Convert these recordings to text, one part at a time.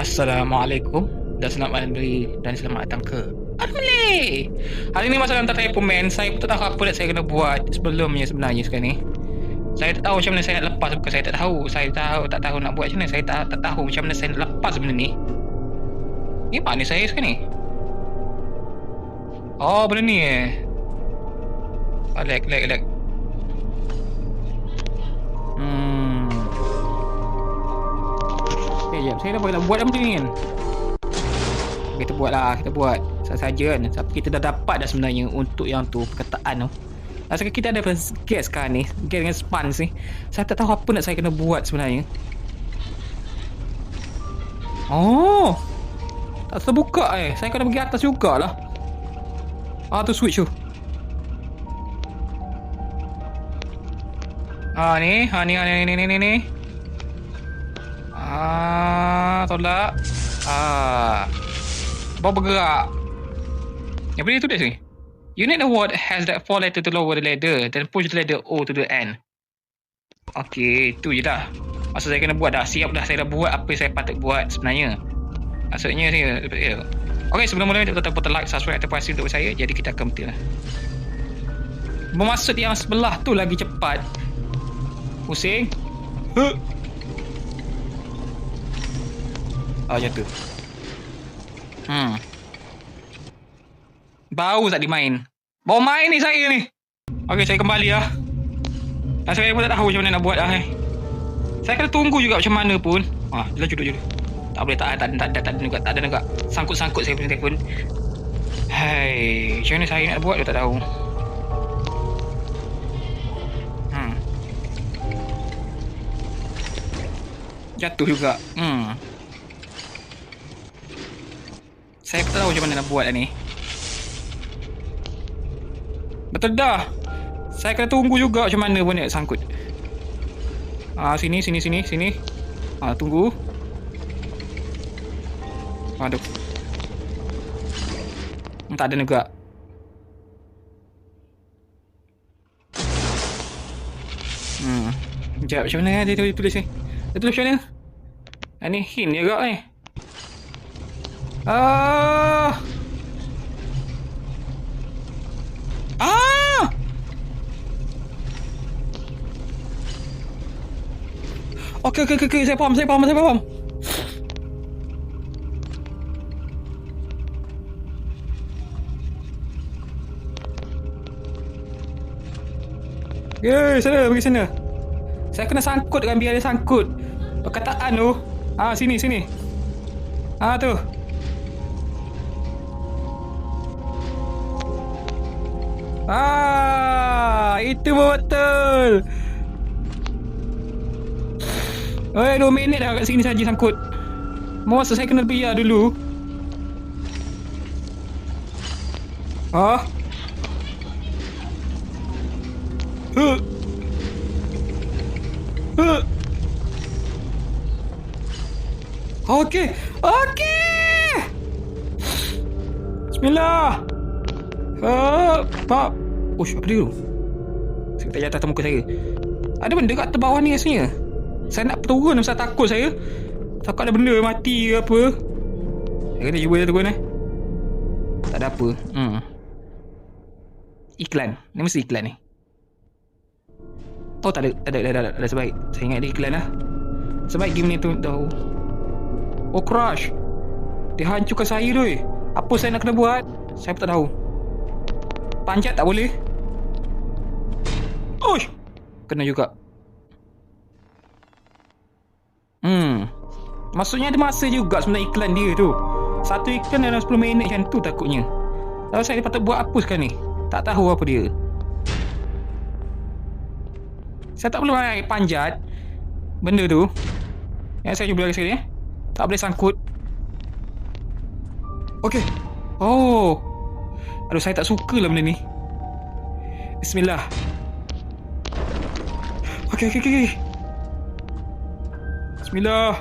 Assalamualaikum dan selamat malam beri dan selamat datang ke Armley. Hari ni masalah tentang Telepoman, saya pun tak tahu apa nak saya kena buat sebelumnya sebenarnya sekarang ni. Saya tak tahu macam mana saya nak lepas bukan saya tak tahu. Saya tahu tak tahu nak buat macam mana. Saya tak tak tahu macam mana saya nak lepas benda ni. Ni mana saya sekarang ni? Oh, benda ni eh. Oh, lag, lag, lag. Hmm. Saya dah boleh buat benda ni kan? Kita buat lah, kita buat. Saja kan. Tapi kita dah dapat dah sebenarnya untuk yang tu, perkataan tu. Asalkan kita ada gas sekarang ni Gas dengan spans ni Saya tak tahu apa nak saya kena buat sebenarnya Oh Tak terbuka eh Saya kena pergi atas jugalah Ah tu switch tu Ah ni Ah ni ah ni ni ni ni ni Ah tolak Ah Bawa bergerak Yang boleh tulis ni Unit award has that four letter to lower the ladder then push the ladder O to the end. Okay, tu je dah. Maksud saya kena buat dah. Siap dah saya dah buat apa saya patut buat sebenarnya. Maksudnya saya... Ya. Okay, sebelum mula kita tetap like, subscribe atau pasti untuk saya. Jadi kita akan berhenti lah. Bermaksud yang sebelah tu lagi cepat. Pusing. Huh. Ah, jatuh. Hmm. Bau tak dimain. Bawa main ni saya ni. Okey, saya kembali lah. Dan saya pun tak tahu macam mana nak buat lah eh. Saya kena tunggu juga macam mana pun. Ah, jelas duduk dulu. Tak boleh, tak, tak, tak, tak, tak, ada juga. Tak ada juga. Sangkut-sangkut saya punya telefon. Hai, macam mana saya nak buat, dia tak tahu. Hmm. Jatuh juga. Hmm. Saya tak tahu macam mana nak buat lah ni. Betul dah. Saya kena tunggu juga macam mana pun nak sangkut. Ah sini sini sini sini. Ah tunggu. Aduh. Hmm, tak ada juga. Hmm. Sekejap macam mana dia tulis ni? Dia tulis macam mana? Ini ah, hint juga ni. Ah. Okey, okey, okey. Saya faham, saya faham, saya faham. Ye, sana, pergi sana. Saya kena sangkut kan biar dia sangkut. Perkataan tu. Ah, sini, sini. Ah, tu. Ah, itu betul. Eh, dua minit dah kat sini saja sangkut. Mau saya kena biar dulu. Ha? Huh. Huh. Okey. Okey. Bismillah. Ha, pak. Ush, apa dia tu? Saya tak atas muka saya. Ada benda kat bawah ni rasanya. Saya nak turun Saya takut saya. Takut ada benda mati ke apa. Saya kena cuba turun eh. Tak ada apa. Hmm. Iklan. Ni mesti iklan ni. Oh tak ada. Tak ada, tak ada, ada, sebaik. Saya ingat dia iklan lah. Sebaik game ni tu tahu. Oh crash Dia hancurkan saya tu Apa saya nak kena buat? Saya pun tak tahu. Panjat tak boleh Ush Kena juga Hmm. Maksudnya ada masa juga sebenarnya iklan dia tu. Satu iklan dalam 10 minit macam tu takutnya. Kalau saya patut buat apa sekarang ni? Tak tahu apa dia. Saya tak boleh main panjat benda tu. Yang saya cuba lagi sekali eh. Tak boleh sangkut. Okey. Oh. Aduh saya tak suka lah benda ni. Bismillah. Okey okey okey. Bismillah.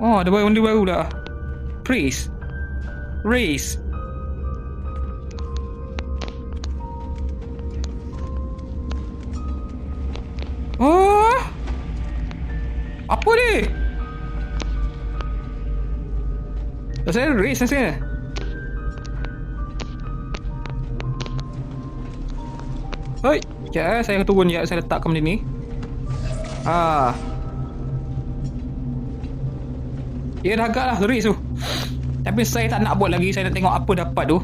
Oh, ada benda baru dah. Praise. Race. Oh. Apa ni? Saya race saya. Hoi, sekejap eh. Saya turun sekejap. Saya letakkan benda ni. Ah. Ya dah agak lah race tu. Tapi saya tak nak buat lagi. Saya nak tengok apa dapat tu.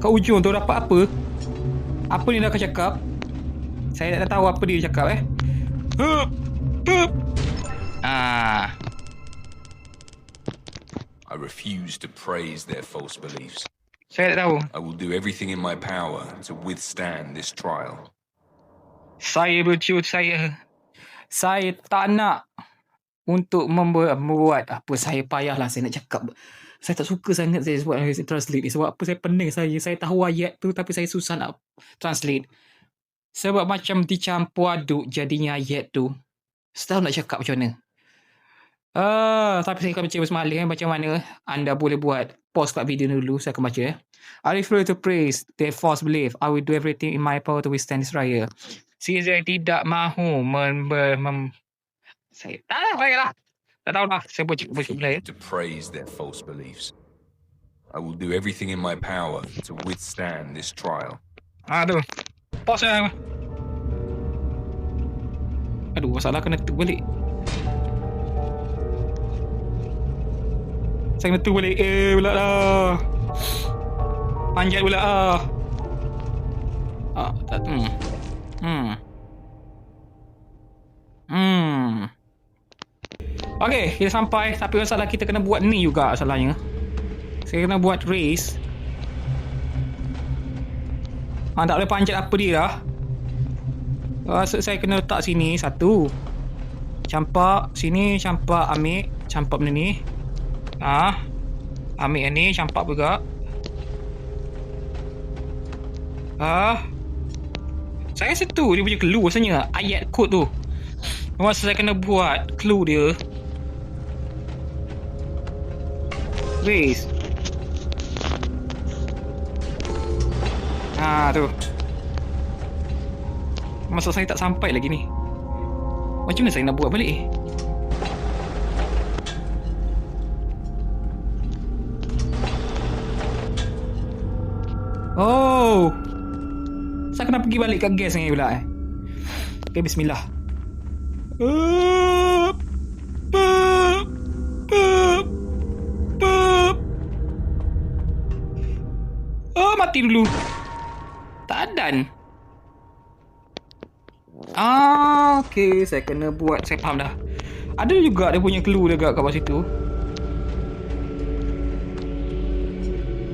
Kat ujung tu dapat apa? Apa ni dah akan cakap? Saya tak tahu apa dia cakap eh. Hup. Hup. Ah. I refuse to praise their false beliefs. Saya tak tahu. I will do everything in my power to withstand this trial. Saya berciut saya. Saya tak nak untuk membuat, membuat apa saya payahlah saya nak cakap. Saya tak suka sangat saya saya translate ni. Sebab apa saya pening saya. Saya tahu ayat tu tapi saya susah nak translate. Sebab macam dicampur aduk jadinya ayat tu. Saya tahu nak cakap macam mana. Ah, tapi saya akan baca semalam eh, macam mana anda boleh buat pause kat video ni dulu saya akan baca eh. I refer to praise their false belief. I will do everything in my power to withstand this trial. Si saya tidak mahu mem, mem, saya tak tahu baiklah. Tak tahu lah. Saya buat cakap ya. To praise their false beliefs. I will do everything in my power to withstand this trial. Ah tu. Pause saya. Aduh, masalah kena tu balik. Saya kena tu balik. Eh, pula dah. Panjat pula ah. Ah, tak hmm. Hmm. Hmm. Okay, kita sampai. Tapi masalah kita kena buat ni juga masalahnya. Saya kena buat race. Ah, tak boleh panjat apa dia dah. Maksud saya kena letak sini satu. Campak sini, campak ambil, campak benda ni. Ah. Ambil yang ni, campak juga. Ah. Saya rasa tu dia punya clue rasanya ayat kod tu. Masa saya kena buat clue dia. Race. Ah tu. Masa saya tak sampai lagi ni. Macam mana saya nak buat balik? Oh. Saya kena pergi balik kat gas ni pula eh. Okay, bismillah. Oh, mati dulu. Tak dan. Ah, okay. Saya kena buat. Saya faham dah. Ada juga dia punya clue dekat kat situ.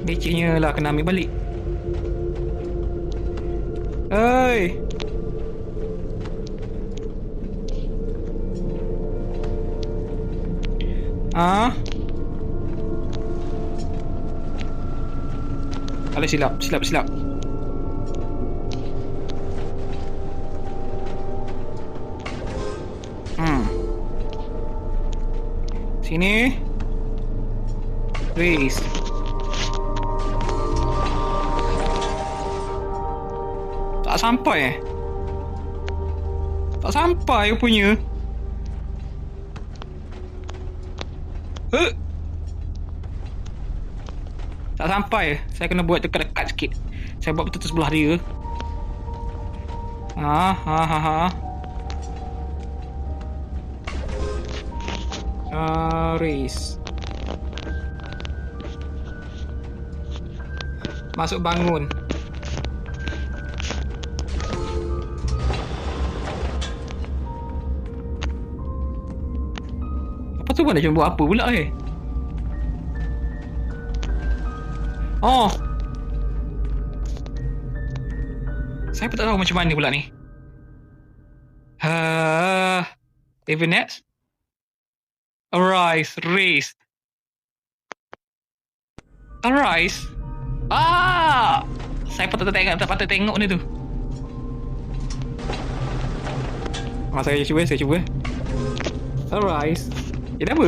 Lecehnya lah kena ambil balik. Hei. Ah. Alah silap, silap, silap. Hmm. Sini. Please. Tak sampai eh? Tak sampai punya. Eh? Tak sampai. Saya kena buat dekat-dekat sikit. Saya buat betul-betul sebelah dia. Ha ha ha ha. Race. Masuk bangun. Apa tu pun nak cuba buat apa pula eh? Oh. Saya pun tak tahu macam mana pula ni. Uh, even next? Arise, race. Arise? Ah! Saya patut tengok, tak patut tengok ni tu. Ah, saya cuba, saya cuba. Arise. Eh, dah apa?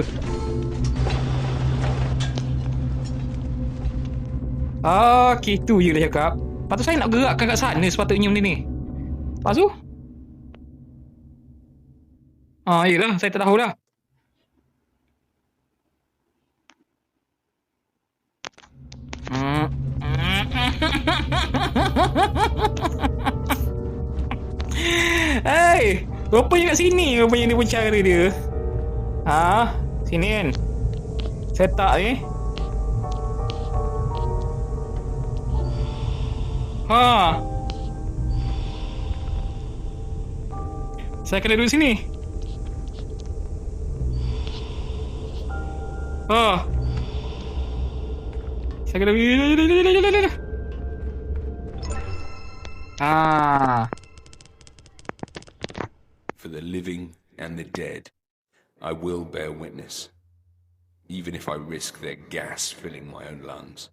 Ah, gitu je lah cakap. Lepas tu saya nak gerakkan kat sana sepatutnya benda ni. Lepas tu? Ah, yelah. Saya tak tahu dah. Hei, rupanya kat sini rupanya dia pun cara dia. Ha? Sini kan. Set tak ni. Ha. Saya kena duduk sini. Ha. Saya kena Ah. For the living and the dead, I will bear witness, even if I risk their gas filling my own lungs.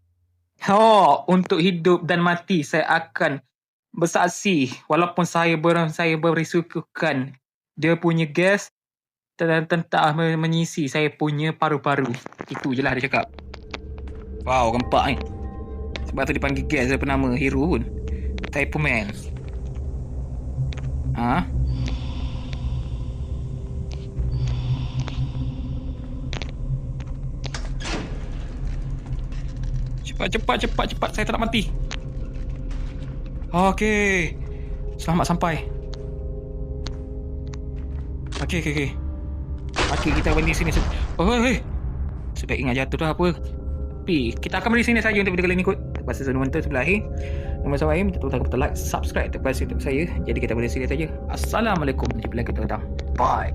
Oh, untuk hidup dan mati saya akan bersaksi walaupun saya ber, saya berisikukan dia punya gas dan tentang men- mengisi saya punya paru-paru. Itu je lah dia cakap. Wow, gempak ni. Sebab tu dipanggil gas daripada nama hero pun. Typo Man. Ha? Cepat, cepat, cepat, cepat. Saya tak nak mati. Okey. Selamat sampai. Okey, okey, okey. Okey, kita berhenti sini. Oh, hei, hei. Sudah ingat jatuh dah apa. Tapi, kita akan berhenti sini saja untuk video kali ini kot. Terpaksa saya menonton sebelah akhir. Nama saya Wahim. Jangan lupa like, subscribe terpaksa YouTube saya. Jadi kita boleh sini saja. Assalamualaikum. Jumpa lagi datang. Bye.